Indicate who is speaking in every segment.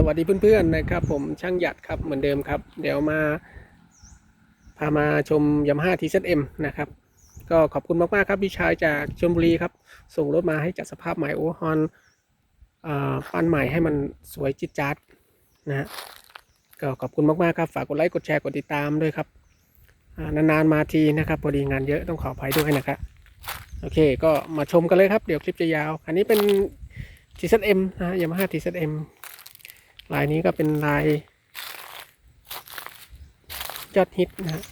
Speaker 1: สวัสดีเพื่อนๆนะครับ ผมช่างหยัดครับเหมือนเดิมครับ เดี๋ยวมา พามาชมยามาฮ่าทีเซเอ็มนะครับ ก็ขอบคุณมากๆครับพี่ชายจากชลบุรีครับ ส่งรถมาให้จัดสภาพใหม่โอฮอนปั้นใหม่ให้มันสวยจิตจัดนะฮะก็ขอบคุณมากๆครับฝากกดไลค์กดแชร์กดติดตามด้วยครับนานๆมาทีนะครับพอดีงานเยอะต้องขออภัยด้วยนะครับโอเค ก็มาชมกันเลยครับ เดี๋ยวคลิปจะยาว อันนี้เป็น TZM นะฮะยามาฮ่า TZM ลายนี้ก็เป็นลายยอดฮิตนะฮะ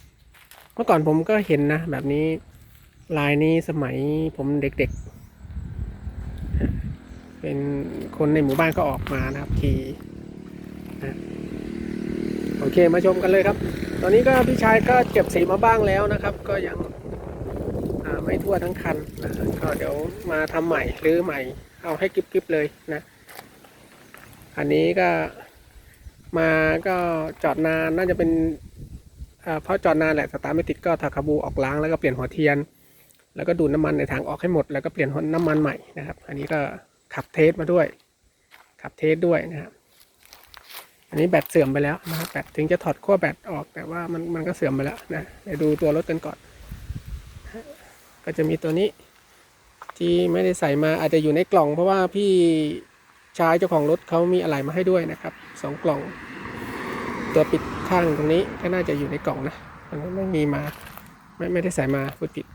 Speaker 1: เมื่อก่อนผมก็เห็นนะ แบบนี้ลายนี้สมัยผมเด็กๆ เป็นคนในหมู่บ้านก็ออกมานะครับขี่นะโอเคมาชมกันเลยครับ ตอนนี้ก็พี่ชายก็เก็บสีมาบ้างแล้วนะครับ ก็ยังไม่ทั่วทั้งคันนะก็เดี๋ยวมาทำใหม่หรือใหม่เอาให้กริบๆเลยนะ อันนี้ก็มาก็จอดนานน่าจะเป็นเพราะจอดนานแหละสตาร์ไม่ติดก็ทาคาบูออกล้างแล้วก็เปลี่ยนหัวเทียน แล้วก็ดูดน้ำมันในถังออกให้หมด แล้วก็เปลี่ยนหัวน้ำมันใหม่นะครับ อันนี้ก็ขับเทสมาด้วย ขับเทสด้วยนะครับอันนี้แบตเสื่อมไปแล้วนะครับแบตถึงจะถอดขั้วแบตออกแต่ว่ามันมันก็เสื่อมไปแล้วนะเดี๋ยวดูตัวรถกันก่อน ก็จะมีตัวนี้ที่ไม่ได้ใส่มาอาจจะอยู่ในกล่องเพราะว่าพี่ ชายเจ้าของรถเขามีอะไรมาให้ด้วยนะครับสองกล่อง ตัวปิดข้างตรงนี้ก็น่าจะอยู่ในกล่องนะอันนั้นไม่มีมาไม่ไม่ได้ใส่มาพูดผิด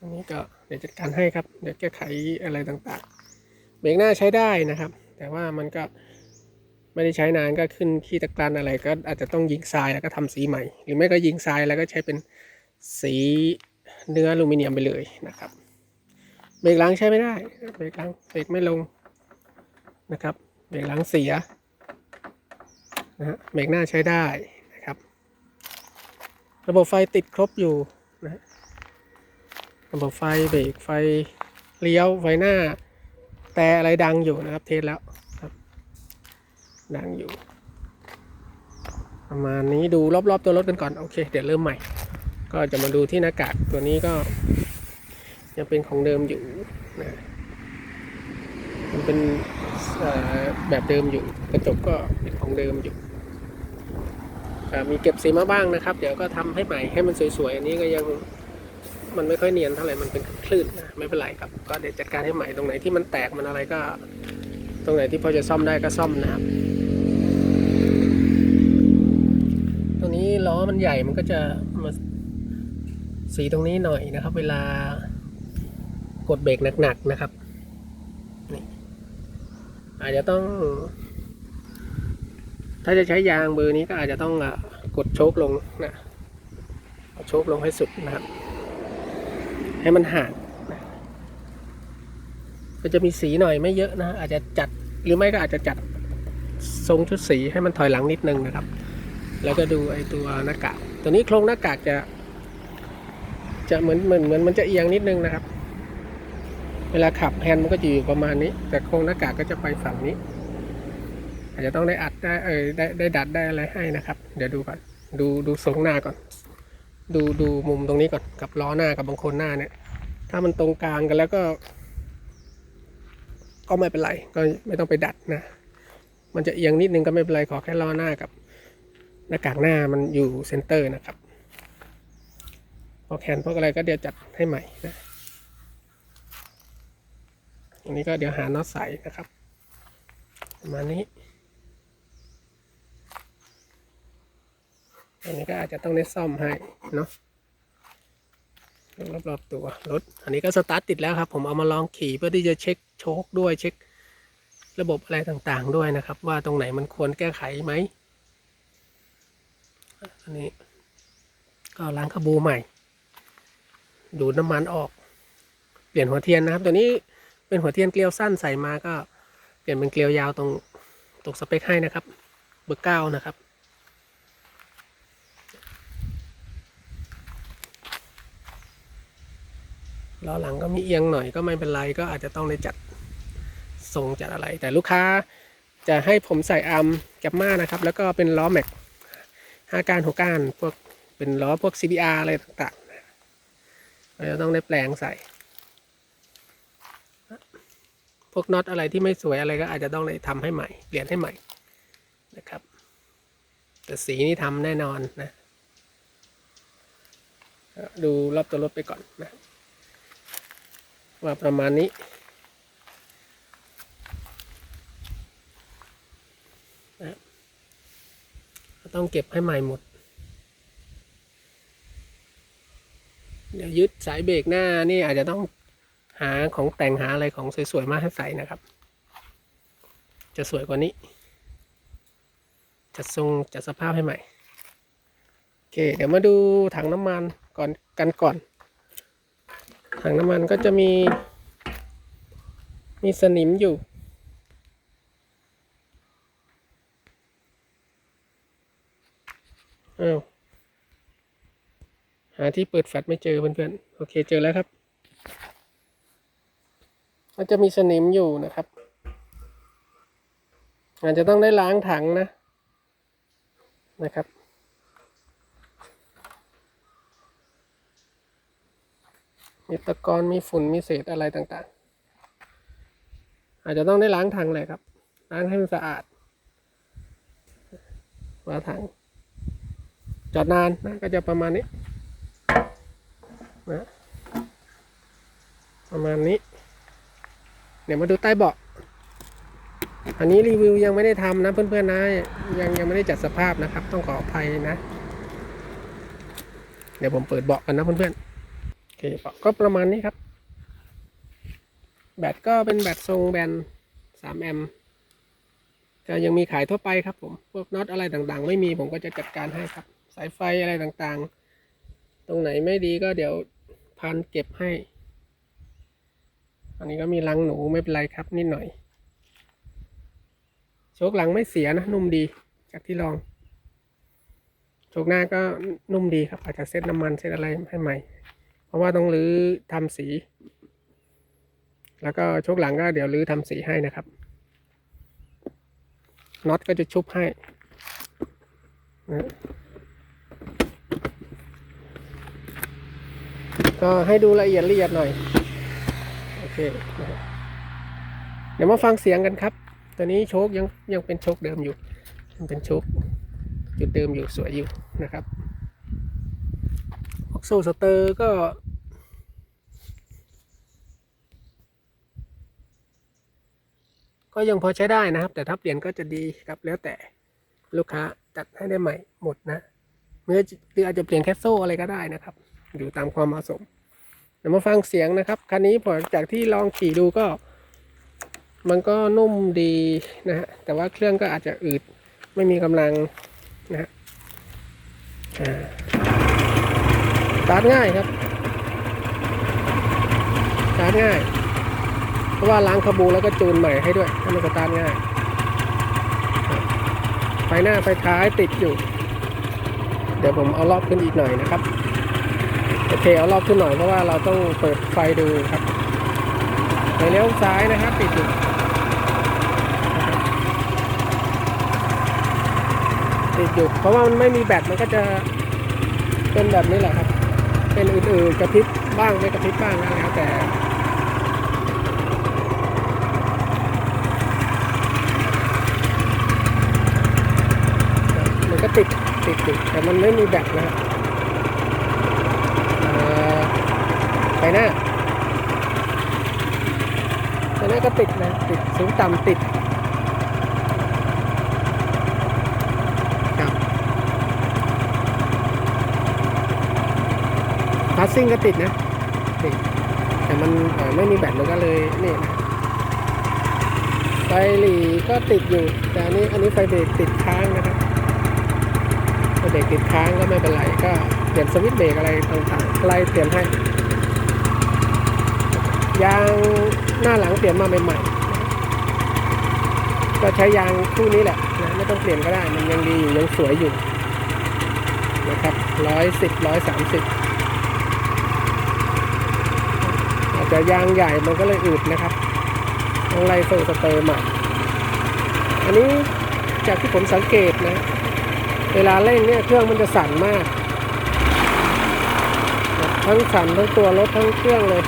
Speaker 1: อันนี้ก็เดี๋ยวจัดการให้ครับ เดี๋ยวแก้ไขอะไรต่างๆ เบรกหน้าใช้ได้นะครับ แต่ว่ามันก็ไม่ได้ใช้นานก็ขึ้นขี้ตะกรันอะไรก็อาจจะต้องยิงทรายแล้วก็ทำสีใหม่ หรือไม่ก็ยิงทรายแล้วก็ใช้เป็นสีเนื้ออลูมิเนียมไปเลยนะครับ เบรกหลังใช้ไม่ได้ เบรกหลังเบรกไม่ลงนะครับ เบรกหลังเสียนะฮะเบรกหน้าใช้ได้นะครับ ระบบไฟติดครบอยู่นะฮะระบบไฟเบรกไฟเลี้ยวไฟหน้า แต่อะไรดังอยู่นะครับ เทสแล้วครับ ดังอยู่ ประมาณนี้ดูรอบๆตัวรถกันก่อน โอเค เดี๋ยวเริ่มใหม่ ก็จะมาดูที่หน้ากากตัวนี้ก็ ยังเป็นของเดิมอยู่นะมันเป็นแบบเดิมอยู่กระจกก็เป็นของเดิมอยู่มีเก็บสีมาบ้างนะครับ เดี๋ยวก็ทำให้ใหม่ให้มันสวยๆ อันนี้ก็ยังมันไม่ค่อยเนียนเท่าไหร่มันเป็นคลื่นนะไม่เป็นไรครับ ก็เดี๋ยวจัดการให้ใหม่ตรงไหนที่มันแตกมันอะไรก็ ตรงไหนที่พอจะซ่อมได้ก็ซ่อมนะครับตรงนี้ล้อมันใหญ่มันก็จะมาสีตรงนี้หน่อยนะครับ เวลา กดเบรกหนักๆนะครับอาจจะต้อง ถ้าจะใช้ยางเบอร์นี้ก็อาจจะต้องกดโชคลงนะโชคลงให้สุดนะครับ ให้มันห่างนะก็จะมีสีหน่อยไม่เยอะนะอาจจะจัดหรือไม่ก็อาจจะจัดทรงชุดสีให้มันถอยหลังนิดนึงนะครับ แล้วก็ดูไอ้ตัวหน้ากากตัวนี้โครงหน้ากากจะ จะเหมือนเหมือนเหมือนมันจะเอียงนิดนึงนะครับ เวลาขับแฮนด์มันก็จะอยู่ประมาณนี้ แต่โครงหน้ากากก็จะไปฝั่งนี้ อาจจะต้องได้อัดได้เออได้ได้ดัดได้อะไรให้นะครับ เดี๋ยวดูก่อนดูดูทรงหน้าก่อน ดูดูมุมตรงนี้ก่อนกับล้อหน้ากับบางคนหน้าเนี่ย ถ้ามันตรงกลางกันแล้วก็ ก็ไม่เป็นไร ก็ไม่ต้องไปดัดนะ มันจะเอียงนิดนึงก็ไม่เป็นไรขอแค่ล้อหน้ากับ หน้ากากหน้ามันอยู่เซนเตอร์นะครับพอแขนพวกอะไรก็เดี๋ยวจัดให้ใหม่นะ อันนี้ก็เดี๋ยวหาน็อตใส่นะครับ ประมาณนี้ อันนี้ก็อาจจะต้องได้ซ่อมให้เนาะรอบๆตัวรถ อันนี้ก็สตาร์ทติดแล้วครับ ผมเอามาลองขี่เพื่อที่จะเช็คโชคด้วยเช็คระบบอะไรต่างๆด้วยนะครับ ว่าตรงไหนมันควรแก้ไขไหมอันนี้ ก็ล้างขบูใหม่ ดูดน้ำมันออก เปลี่ยนหัวเทียนนะครับ ตัวนี้ เป็นหัวเทียนเกลียวสั้นใส่มาก็เปลี่ยนเป็นเกลียวยาวตรงตรงสเปคให้นะครับ เบอร์เก้านะครับ ล้อหลังก็มีเอียงหน่อยก็ไม่เป็นไรก็อาจจะต้องได้จัดทรงจัดอะไร แต่ลูกค้าจะให้ผมใส่อาร์มแกมมานะครับ แล้วก็เป็นล้อแม็กห้าก้านหกก้านพวกเป็นล้อพวก CBR อะไรต่างๆเราจะต้องได้แปลงใส่ พวกน็อตอะไรที่ไม่สวยอะไรก็อาจจะต้องเลยทำให้ใหม่เปลี่ยนให้ใหม่นะครับ แต่สีนี่ทำแน่นอนนะ ดูรอบตัวรถไปก่อนนะ ว่าประมาณนี้นะต้องเก็บให้ใหม่หมด เดี๋ยวยึดสายเบรกหน้านี่อาจจะต้อง หาของแต่งหาอะไรของสวยๆมาให้ใส่นะครับ จะสวยกว่านี้ จัดทรงจัดสภาพให้ใหม่โอเค เดี๋ยวมาดูถังน้ำมันก่อนกันก่อน ถังน้ำมันก็จะมี มีสนิมอยู่อ้าวหาที่เปิดแฟลชไม่เจอเพื่อนๆ โอเคเจอแล้วครับ ก็จะมีสนิมอยู่นะครับ อาจจะต้องได้ล้างถังนะนะครับมีตะกอนมีฝุ่นมีเศษอะไรต่างๆ อาจจะต้องได้ล้างถังเลยครับ ล้างให้มันสะอาดว่าถัง จอดนานนะก็จะประมาณนี้นะประมาณนี้ เดี๋ยวมาดูใต้เบาะ อันนี้รีวิวยังไม่ได้ทำนะเพื่อนๆนะ ยังยังไม่ได้จัดสภาพนะครับ ต้องขออภัยนะ เดี๋ยวผมเปิดเบาะกันนะเพื่อนๆโอเคเบาะก็ประมาณนี้ครับ แบตก็เป็นแบตทรงแบน3แอมป์ก็ยังมีขายทั่วไปครับผม พวกน็อตอะไรต่างๆ ไม่มีผมก็จะจัดการให้ครับ สายไฟอะไรต่างๆ ตรงไหนไม่ดีก็เดี๋ยวพันเก็บให้ อันนี้ก็มีรังหนูไม่เป็นไรครับ นิดหน่อย โชคหลังไม่เสียนะ นุ่มดีจากที่ลอง โชคหน้าก็นุ่มดีครับ อาจจะเซ็ตน้ำมันเซ็ตอะไรให้ใหม่ เพราะว่าต้องรื้อทำสี แล้วก็โชคหลังก็เดี๋ยวรื้อทำสีให้นะครับน็อตก็จะชุบให้นะก็ให้ดูละเอียดละเอียดหน่อย เคนะครับเดี๋ยวมาฟังเสียงกันครับ ตัวนี้โชคยังยังเป็นโชคเดิมอยู่ยังเป็นโชคจุดเดิมอยู่สวยอยู่นะครับออกโซสเตอร์ก็ก็ยังพอใช้ได้นะครับ แต่ถ้าเปลี่ยนก็จะดีครับแล้วแต่ลูกค้าจัดให้ได้ใหม่หมดนะเมื่อหรืออาจจะเปลี่ยนแค่โซ่อะไรก็ได้นะครับ อยู่ตามความเหมาะสม ดี๋ยวมาฟังเสียงนะครับ คันนี้พอจากที่ลองขี่ดูก็ มันก็นุ่มดีนะฮะ แต่ว่าเครื่องก็อาจจะอืด ไม่มีกำลังนะฮะสตาร์ทง่ายครับสตาร์ทง่าย เพราะว่าล้างขบูแล้วก็จูนใหม่ให้ด้วยให้มันสตาร์ทง่าย ไฟหน้าไฟท้ายติดอยู่ เดี๋ยวผมเอารอบขึ้นอีกหน่อยนะครับ เคเอารอบขึ้นหน่อยเพราะว่าเราต้องเปิดไฟดูครับไฟเลี้ยวซ้ายนะครับติดอยู่ติดอยู่เพราะว่ามันไม่มีแบตมันก็จะเป็นแบบนี้แหละครับ เป็นอื่นๆกระพริบบ้างไม่กระพริบบ้างนะแล้วแต่มันก็ติดติดติดแต่มันไม่มีแบตนะครับอ่า ไฟหน้าไฟหน้าก็ติดนะ ติดสูงต่ำติดครับพาสซิ่งก็ติดนะติดแต่มันไม่มีแบตมันก็เลยนี่นะไฟหลีก็ติดอยู่ แต่อันนี้อันนี้ไฟเบรกติดค้างนะครับไฟเบรกติดค้างก็ไม่เป็นไรก็เปลี่ยนสวิตช์เบรกอะไรต่างๆไล่เปลี่ยนให้ ยางหน้าหลังเปลี่ยนมาใหม่ๆ ก็ใช้ยางคู่นี้แหละนะไม่ต้องเปลี่ยนก็ได้ มันยังดีอยู่ยังสวยอยู่นะครับร้อยสิบร้อยสามสิบอาจจะยางใหญ่มันก็เลยอืดนะครับต้องไล่โซ่สเตอร์ใหม่อันนี้จากที่ผมสังเกตนะ เวลาเร่งเนี่ยเครื่องมันจะสั่นมาก ทั้งสั่นทั้งตัวรถทั้งเครื่องเลย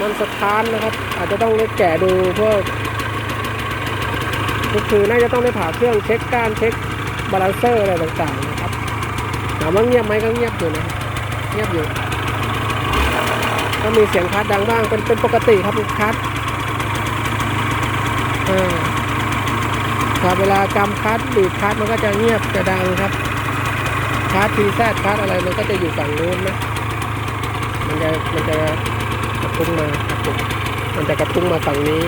Speaker 1: มันมันสถานนะครับ อาจจะต้องได้แกะดูเพวกก็คือน่าจะต้องได้ผ่าเครื่องเช็คการเช็คบาลานเซอร์อะไรต่างๆนะครับถามว่าเงียบไหมก็เงียบอยู่นะเงียบอยู่ก็มีเสียงคัดดังบ้างเป็นเป็นปกติครับคัดอ่าครับเวลากำคัดบีบคัดมันก็จะเงียบจะดังครับคัดทีแซดคัดอะไรมันก็จะอยู่ฝั่งนู้นนะมันจะมันจะ ระทุ้งมาครับผมมันจะกระทุ้งมาฝั่งนี้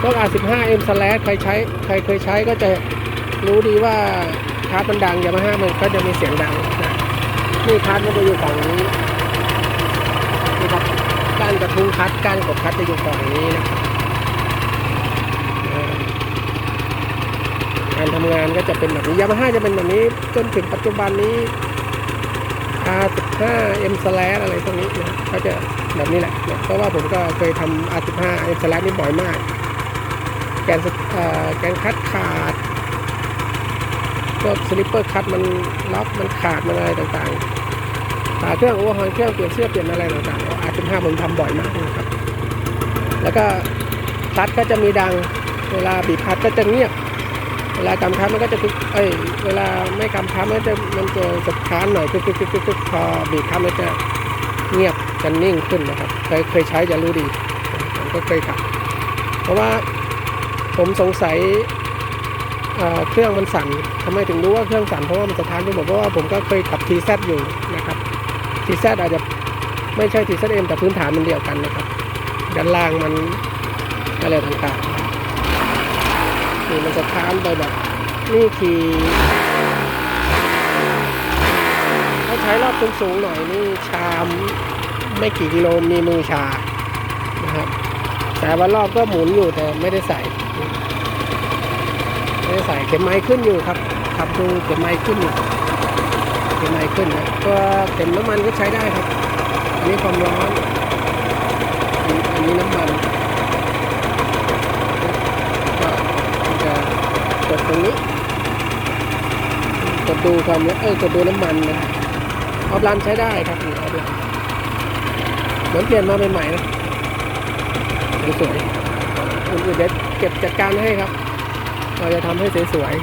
Speaker 1: พวก R15M slash ใครใช้ใครเคยใช้ก็จะรู้ดีว่าคาร์ดมันดังยามาฮ่ามันก็จะมีเสียงดังนะนี่คาร์ดมันจะอยู่ฝั่งนี้นี่ครับก้านกระทุ้งคัดก้านกดคัดจะอยู่ฝั่งนี้นะครับการทำงานก็จะเป็นแบบนี้ยามาฮ่าจะเป็นแบบนี้จนถึงปัจจุบันนี้ R15 M slash อะไรพวกนี้นะก็จะ แบบนี้แหละนะเพราะว่าผมก็เคยทำ R15 M slash นี่บ่อยมาก แกนสเอ่อแกนคัดขาดพวกสลิปเปอร์คัดมันล็อกมันขาดมันอะไรต่างๆฝาเครื่องโอเวอร์ฮอลเครื่องเปลี่ยนเสื้อเปลี่ยนอะไรต่างๆ R15 ผมทำบ่อยมากนะครับ แล้วก็คัดก็จะมีดังเวลาบีบคัดก็จะเงียบ เวลากำคัดมันก็จะคึกเอ้ย เวลาไม่กำคัดมันจะมันจะสะท้านหน่อยคึกคึกคึกคึกคึกพอบีบคัดมันจะ เงียบจะนิ่งขึ้นนะครับ เคยเคยใช้จะรู้ดี ผมก็เคยขับ เพราะว่าผมสงสัยเเครื่องมันสั่นทำไมถึงรู้ว่าเครื่องสั่นเพราะว่ามันสะท้านไปหมดเพราะว่าผมก็เคยขับทีแซอยู่นะครับทีแซอาจจะไม่ใช่ทีแซเอ็มแต่พื้นฐานมันเดียวกันนะครับ ด้านล่างมันอะไรต่างๆนี่มันจะท้านไปแบบนี่ขี่ถ้า ใช้รอบสูงๆหน่อยนี่ชามไม่กี่กิโลมีมือชานะครับแต่ว่ารอบก็หมุนอยู่แต่ไม่ได้ใส่ไม่ได้ใส่เข็มไม้ขึ้นอยู่ครับขับดูเข็มไม้ขึ้นอยู่เข็มไม้ขึ้นนะตัวเข็มน้ำมันก็ใช้ได้ครับอันนี้ความร้อนอันนี้น้ำมันก็จะกดตรงนี้กดดูความร้อนเออกดดูน้ำมันนะ ออฟไลน์ใช้ได้ครับออฟไลน์เหมือนเปลี่ยนมาใหม่ๆนะดูสวยอื่นๆเดี๋ยวเก็บจัดการให้ครับ เราจะทำให้สวย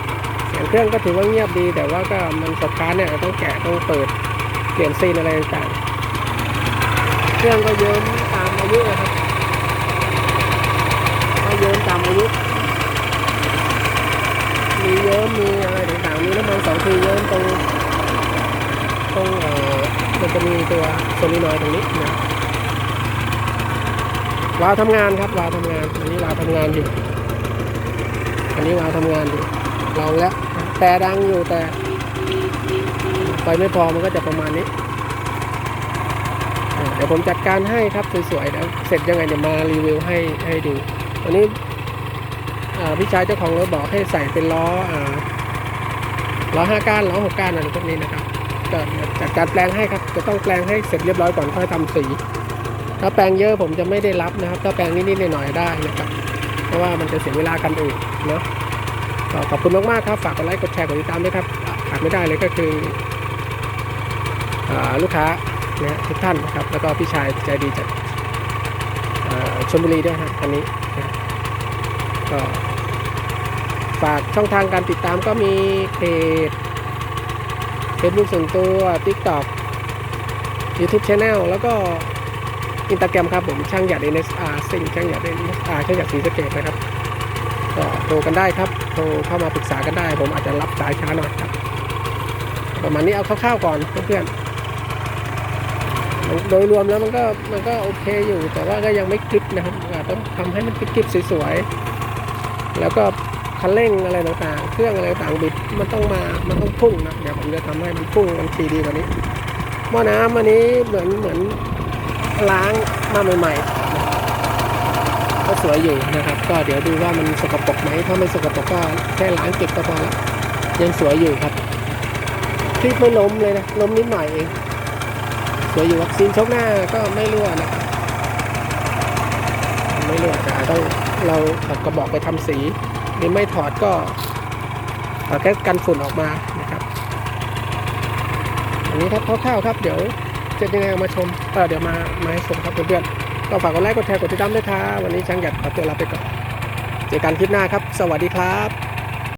Speaker 1: ๆเสียงเครื่องก็ถือว่าเงียบดี แต่ว่าก็มันสตาร์ทเนี่ยต้องแกะต้องเปิดเปลี่ยนซีนอะไรต่างๆเครื่องก็เยิ้มตามอายุนะครับก็เยิ้มตามอายุมีเยิ้มมีอะไรต่างๆมีน้ำมันสองทีเยิ้มตรง ตรงเออมันจะมีตัวโซลินอยตรงนี้นะวาล์วทำงานครับวาล์วทำงาน อันนี้วาล์วทำงานอยู่ อันนี้วาล์วทำงานอยู่ลองแล้ว แต่ดังอยู่แต่ไฟไม่พอมันก็จะประมาณนี้ เดี๋ยวผมจัดการให้ครับสวยๆแล้วเสร็จยังไงเดี๋ยวมารีวิวให้ให้ดูวันนี้พี่ชายเจ้าของรถบอกให้ใส่เป็นล้อล้อห้าก้านล้อหกก้านอะไรพวกนี้นะครับ ก็จัดการแปลงให้ครับ จะต้องแปลงให้เสร็จเรียบร้อยก่อนค่อยทำสี ถ้าแปลงเยอะผมจะไม่ได้รับนะครับ ถ้าแปลงนิดๆหน่อยๆได้นะครับ เพราะว่ามันจะเสียเวลากันอื่นเนาะขอบคุณมากๆครับฝากกดไลค์กดแชร์กดติดตามด้วยครับขาดไม่ได้เลยก็คืออลูกค้านะทุกท่านนะครับ แล้วก็พี่ชายใจดีจากชลบุรีด้วยครับอันนี้นะก็ฝากช่องทางการติดตามก็มีเพจ Facebook ส่วนตัว TikTok YouTube Channel แล้วก็ Instagram ครับผมช่างหยัด NSR สิ่งช่างหยัด NSR ช่างหยัดสีสเกตนะครับก็โทรกันได้ครับโทรเข้ามาปรึกษากันได้ ผมอาจจะรับสายช้าหน่อยครับ ประมาณนี้เอาคร่าวๆก่อนเพื่อนๆโดยรวมแล้วมันก็มันก็โอเคอยู่ แต่ว่าก็ยังไม่กริบนะครับอาจต้องทำให้มันกริบๆสวยๆแล้วก็ คันเร่งอะไรต่างๆ เครื่องอะไรต่างบิดมันต้องมา มันต้องพุ่งนะ เดี๋ยวผมจะทำให้มันพุ่งมันทีดีกว่านี้หม้อน้ำอันนี้เหมือนเหมือนล้างมาใหม่ๆก็สวยอยู่นะครับ ก็เดี๋ยวดูว่ามันสกปรกไหมถ้าไม่สกปรกก็แค่ล้างเก็บก็พอแล้วยังสวยอยู่ครับคลิปไม่ล้มเลยนะล้มนิดหน่อยเองสวยอยู่วัคซีนชกหน้าก็ไม่รั่วนะไม่รั่วแต่ต้องเราเอากระบอกไปทำสี หรือไม่ถอดก็ถอดแค่กันฝุ่นออกมานะครับ อันนี้ครับคร่าวๆครับ เดี๋ยวจะยังไงเอามาชมเออเดี๋ยวมามาให้ชมครับเพื่อนๆก็ฝากกดไลค์กดแชร์กดติดตามด้วยครับวันนี้ช่างหยัดขอตัวลาไปก่อนเจอกันคลิปหน้าครับ สวัสดีครับ